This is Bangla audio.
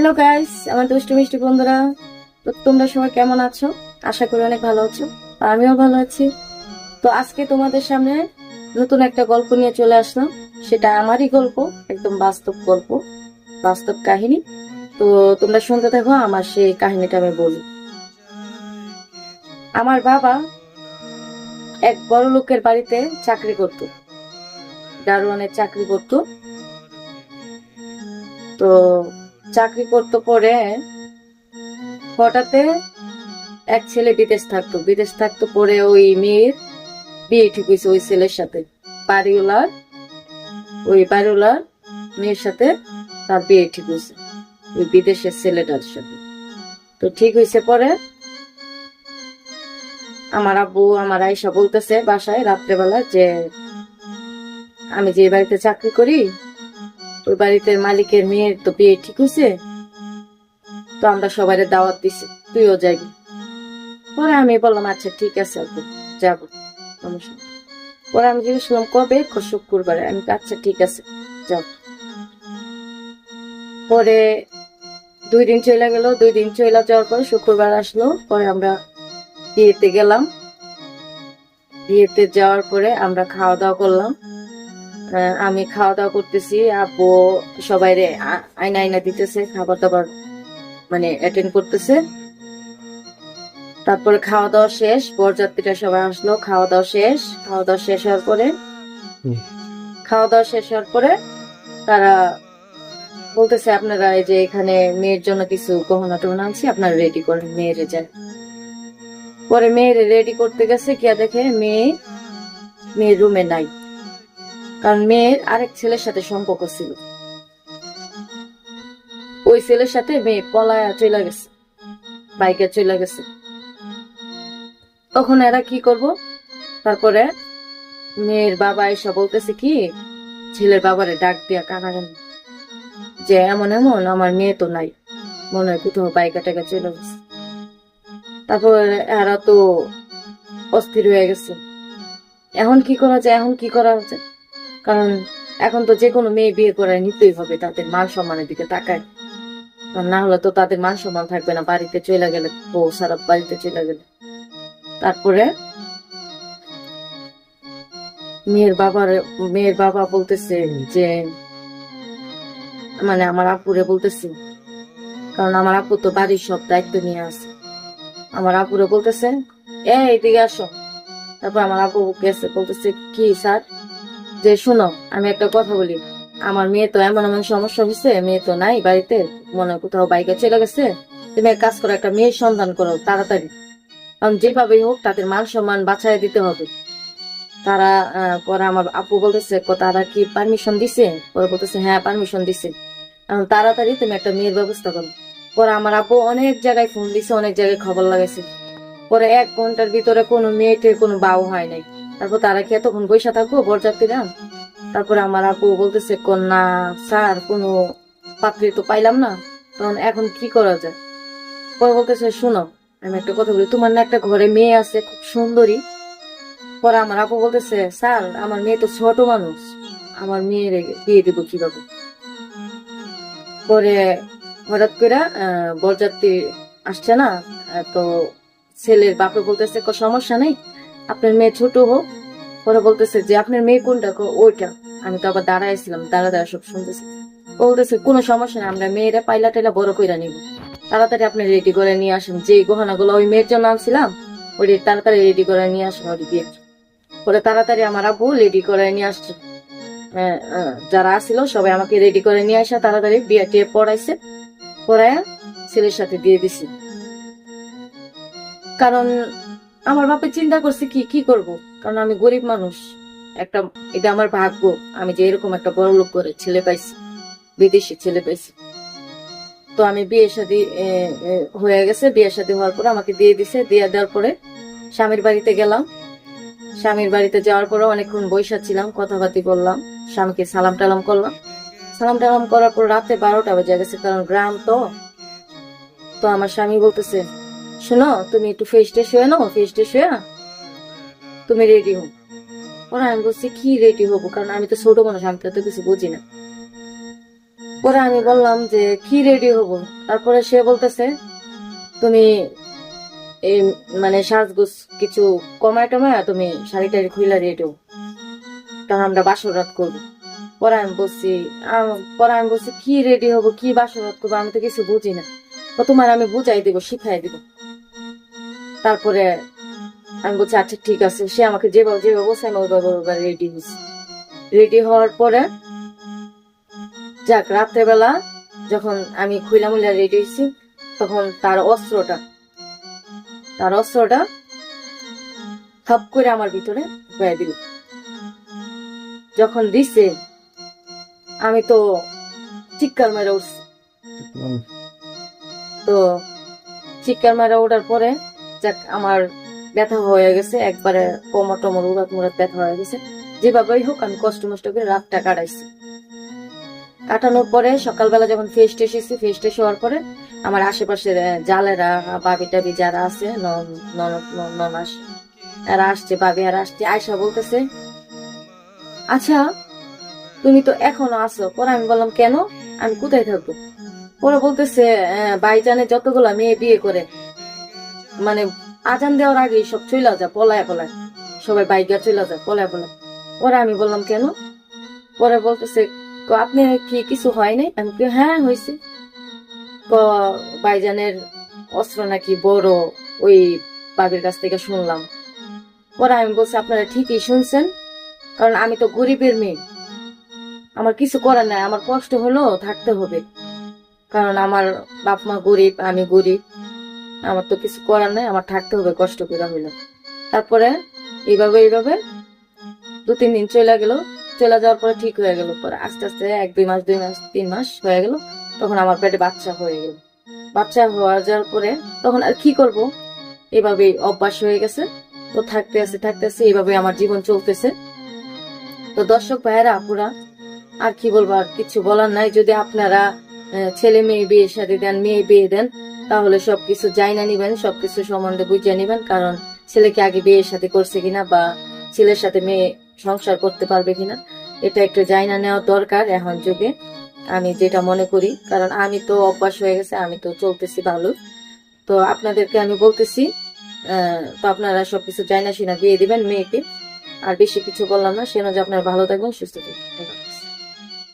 হ্যালো গাইস আমার দুষ্টু মিষ্টি বন্ধুরা, তো তোমরা সবাই কেমন আছো? আশা করি অনেক ভালো আছো আমিও ভালো আছি। তো আজকে তোমাদের সামনে নতুন একটা গল্প নিয়ে চলে আসলাম। সেটা আমারই গল্প, একদম বাস্তব গল্প, বাস্তব কাহিনী। তো তোমরা শুনতে থাকো, আমার সেই কাহিনীটা আমি বলি। আমার বাবা এক বড় লোকের বাড়িতে চাকরি করত, দারোয়ানের চাকরি করত। তো চাকরি করতে পরে হঠাৎ এক ছেলে বিদেশ থাকতো। বিদেশ থাকতো পরে ওই মেয়ের বিয়ে ঠিক হয়েছে ওই ছেলের সাথে। বাড়িওয়ালার, ওই বাড়িওয়ালার মেয়ের সাথে তার বিয়ে ঠিক হয়েছে, ওই বিদেশের ছেলেটার সাথে। তো ঠিক হয়েছে পরে আমার আব্বু, আমার আয়সা বলতেছে বাসায় রাত্রেবেলা যে আমি যে বাড়িতে চাকরি করি ওই বাড়িতে মালিকের মেয়ের তো বিয়ে ঠিক হয়েছে, তো আমরা সবাই দাওয়াত দিছি, তুইও যাবি। পরে আমি বললাম আচ্ছা ঠিক আছে, আব্বু, যাব, সমস্যা পরে আমি জিজ্ঞেস করলাম, কবে? শুক্রবারে। আমি আচ্ছা ঠিক আছে যাব পরে দুই দিন চলে গেল, দুই দিন চলে যাওয়ার পরে শুক্রবার আসলো, পরে আমরা বিয়েতে গেলাম। বিয়েতে যাওয়ার পরে আমরা খাওয়া দাওয়া করলাম। আমি খাওয়া দাওয়া করতেছি আপু সবাই রে আয়না আয়না দিতেছে খাবার দাবার মানে অ্যাটেন্ড করতেছে। তারপরে খাওয়া দাওয়া শেষ বরযাত্রীরা সবাই আসলো খাওয়া দাওয়া শেষ খাওয়া দাওয়া শেষ হওয়ার পরে খাওয়া দাওয়া শেষ হওয়ার পরে তারা বলতেছে আপনারা এই যে এখানে মেয়ের জন্য কিছু গহনা টহনা আনছি আপনারা রেডি করেন মেয়েরে যান। পরে মেয়েরে রেডি করতে গেছে কিয়া দেখে মেয়ে মেয়ের রুমে নাই। কারণ মেয়ের আরেক ছেলের সাথে সম্পর্ক ছিল। ওই ছেলের সাথে মেয়ে পলায়া চলে গেছে, বাইকে চলে গেছে। তখন এরা কি করব? তারপরে মেয়ের বাবা এসে বলতেছে কি, ছেলের বাবারে ডাক দিয়া কানাকানি যে এমন এমন, আমার মেয়ে তো নাই। মনে হয় কোথাও বাইকা টাকা চলে গেছে। তারপর এরা তো অস্থির হয়ে গেছে। এখন কি করা যায়? এখন কি করা যায়? কারণ এখন তো যে কোনো মেয়ে বিয়ে করে নিতেই হবে তাদের মান সম্মানের দিকে তাকায়। না হলে তো তাদের মান সম্মান থাকবে না, বাড়িতে চলে গেলে, বউ সারা বাড়িতে চলে গেলে। তারপরে মেয়ের বাবার, মেয়ের বাবা বলতেছে যে মানে আমার আপুরে বলতেছে, কারণ আমার আপু তো বাড়ির সব দায়িত্ব নিয়ে আছে। আমার আপুরে বলতেছে, এ, এদিকে আসো। তারপর আমার আপু গেছে, বলতেছে, কি স্যার? যে, শোনো, আমি একটা কথা বলি। আমার মেয়ে তো এমন এমন সমস্যা হয়েছে মেয়ে তো নাই বাড়িতে, মনে কোথাও বাইকে চলে গেছে। তুমি এক কাজ করো, একটা মেয়ের সন্ধান করো, তাড়াতাড়ি। কারণ যেভাবেই হোক, তাদের মান সম্মান বাঁচাই দিতে হবে। তারা পরে আমার আপু বলতেছে তারা কি পারমিশন দিছে? পরে বলতেছে হ্যাঁ পারমিশন দিছে। এখন তাড়াতাড়ি তুমি একটা মেয়ের ব্যবস্থা করো। পরে আমার আপু অনেক জায়গায় ফোন দিছে, অনেক জায়গায় খবর লাগাইছে। পরে এক ঘণ্টার ভিতরে কোনো মেয়েটের কোনো বাউ হয় নাই। তারপর তারা কি এতক্ষণ বৈশা থাকব? বরযাত্রীরা তারপরে আমার আপু বলতেছে, কন্যা, স্যার, কোনো পাত্রী তো পাইলাম না। তখন এখন কি করা যায়? পরে বলতেছে, শোনো, আমি একটা কথা বলি। তোমার না একটা ঘরে মেয়ে আছে, খুব সুন্দরী। পরে আমার আপু বলতেছে, স্যার, আমার মেয়ে তো ছোট মানুষ। আমার মেয়ের বিয়ে দিব কীভাবে? পরে হঠাৎ করে বরযাত্রী আসছে না। তো ছেলের বাপে বলতেছে, "কো সমস্যা নেই? আপনার মেয়ে ছোট হোক ওরা বলতেছে যে আপনার মেয়ে কোনটা? ওইটা। আমি তো আবার দাঁড়াইছিলাম দাঁড়া দাঁড়া সব শুনতেছি। বলতেছে কোনো সমস্যা নেই আমরা মেয়েরা পাইলা টাইলা বড় কইরা নিব। তাড়াতাড়ি আপনি রেডি করে নিয়ে আসেন। যে গহনাগুলো ওই মেয়ের জন্য আনছিলাম ওই তাড়াতাড়ি রেডি করে নিয়ে আসেন ওই বিয়ে পরে তাড়াতাড়ি আমার আব্বু রেডি করে নিয়ে আসছে। হ্যাঁ, আহ, যারা আসছিল সবাই আমাকে রেডি করে নিয়ে আসা তাড়াতাড়ি বিয়ে টিয়ে পড়াইছে। পড়ায় ছেলের সাথে দিয়ে দিছি। কারণ আমার বাপে চিন্তা করছে কি কি করব? কারণ আমি গরিব মানুষ। একটা, এটা আমার ভাগ্য। আমি যে এরকম একটা বড় লোক করে ছেলে পাইছি, বিদেশি ছেলে পাইছি। তো আমি বিয়ে শাদী হয়ে গেছে। বিয়ে শাদী হওয়ার পরে আমাকে দিয়ে দিছে। দিয়ে দেওয়ার পরে স্বামীর বাড়িতে গেলাম। স্বামীর বাড়িতে যাওয়ার পরে অনেকক্ষণ বৈশা ছিলাম, কথাবার্তি বললাম। স্বামীকে সালাম টালাম করলাম। সালাম টালাম করার পর রাতে বারোটা বেজে গেছে, কারণ গ্রাম তো। তো আমার স্বামী বলতেছে শোনো, তুমি একটু ফেস টেস হয়ে নাও ফেস টেস হয়ে তুমি রেডি হো ওরা আমি বলছি, কি রেডি হব? কারণ আমি তো ছোট মানুষ, আমি তো কিছু বুঝি না। পরে আমি বললাম যে, কি রেডি হব? তারপরে সে বলতেছে, তুমি এই মানে সাজগুজ কিছু কমায় টমায় তুমি শাড়ি টাড়ি খুইলা রেডি হও কারণ আমরা বাসর রাত করব। পরে আমি বলছি পরে আমি বলছি, কি রেডি হব? কি বাসর রাত করব? আমি তো কিছু বুঝি না। তোমার আমি বুঝাই দিব, শিখাই দিব। তারপরে আমি বলছি আচ্ছা ঠিক আছে। সে আমাকে যেভাবে যেভাবে বলছে আমি ওইভাবে ওইভাবে রেডি হয়েছি। রেডি হওয়ার পরে যাক রাত্রেবেলা যখন আমি খুইলা মুইলা রেডি হয়েছি তখন তার অস্ত্রটা তার অস্ত্রটা থাপ করে আমার ভিতরে বয়ে দিল। যখন দিছে আমি তো চিৎকার মেরে উঠছি। তো চিৎকার মেরে ওঠার পরে যাক আমার ব্যথা হয়ে গেছে একবারে কোমর টমর উড়াত মুড়াত ব্যথা হয়ে গেছে। যেভাবেই হোক আমি কষ্ট মষ্ট করে রাতটা কাটাইছি। কাটানোর পরে সকালবেলা যখন ফেস এসেছি ফেস টেস হওয়ার পরে আমার আশেপাশের জালেরা বাবি টাবি যারা আছে ননাস এরা আসছে বাবি আর আসছে আয়সা বলতেছে আচ্ছা তুমি তো এখনও আছো। পরে আমি বললাম কেন? আমি কোথায় থাকব? পরে বলতেছে আহ, বাইজানে যতগুলা মেয়ে বিয়ে করে মানে আজান দেওয়ার আগে সব চলে যায় পলায় পলায়। সবাই বাইকা চলে যায় পলায় পলায়। পরে আমি বললাম কেন? পরে বলতেছে "ক, আপনি কি কিছু হয় নাই? আমি কি হ্যাঁ হয়েছে বাইজানের অস্ত্র নাকি বড় ওই বাবির কাছ থেকে শুনলাম। পরে আমি বলছি আপনারা ঠিকই শুনছেন কারণ আমি তো গরিবের মেয়ে। আমার কিছু করার নাই আমার কষ্ট হলো থাকতে হবে। কারণ আমার বাপ মা গরিব আমি গরিব। আমার তো কিছু করার নাই, আমার থাকতে হবে, কষ্ট করে হইল। তারপরে এইভাবে এইভাবে দু তিন দিন চলে গেল, চলে যাওয়ার পরে ঠিক হয়ে গেল, পরে আস্তে আস্তে এক, দুই মাস দুই মাস, তিন মাস হয়ে গেল, তখন আমার পেটে বাচ্চা হয়ে গেল। বাচ্চা হওয়া যাওয়ার পরে তখন আর কি করব? এভাবে অভ্যাস হয়ে গেছে। তো থাকতে আছে থাকতে আছে এইভাবে আমার জীবন চলতেছে। তো দর্শক ভাইয়েরা, আপুরা, আর কি বলব, আর কিছু বলার নাই। যদি আপনারা ছেলে মেয়ে বিয়ে সাথে দেন, মেয়ে বিয়ে দেন তাহলে সবকিছু জাইনা নিবেন, সবকিছু সম্বন্ধে বুঝিয়ে নিবেন, কারণ ছেলেকে আগে বিয়ের সাথে করছে কিনা বা ছেলের সাথে মেয়ে সংসার করতে পারবে কিনা, এটা একটু জাইনা নেওয়া দরকার এখন যুগে, আমি যেটা মনে করি। কারণ আমি তো অভ্যাস হয়ে গেছে, আমি তো চলতেছি ভালো। তো আপনাদেরকে আমি বলতেছি তো আপনারা সবকিছু জাইনা সিনা বিয়ে দিবেন মেয়েকে, আর বেশি কিছু বললাম না। সেন যে আপনারা ভালো থাকবেন, সুস্থ থাকবেন।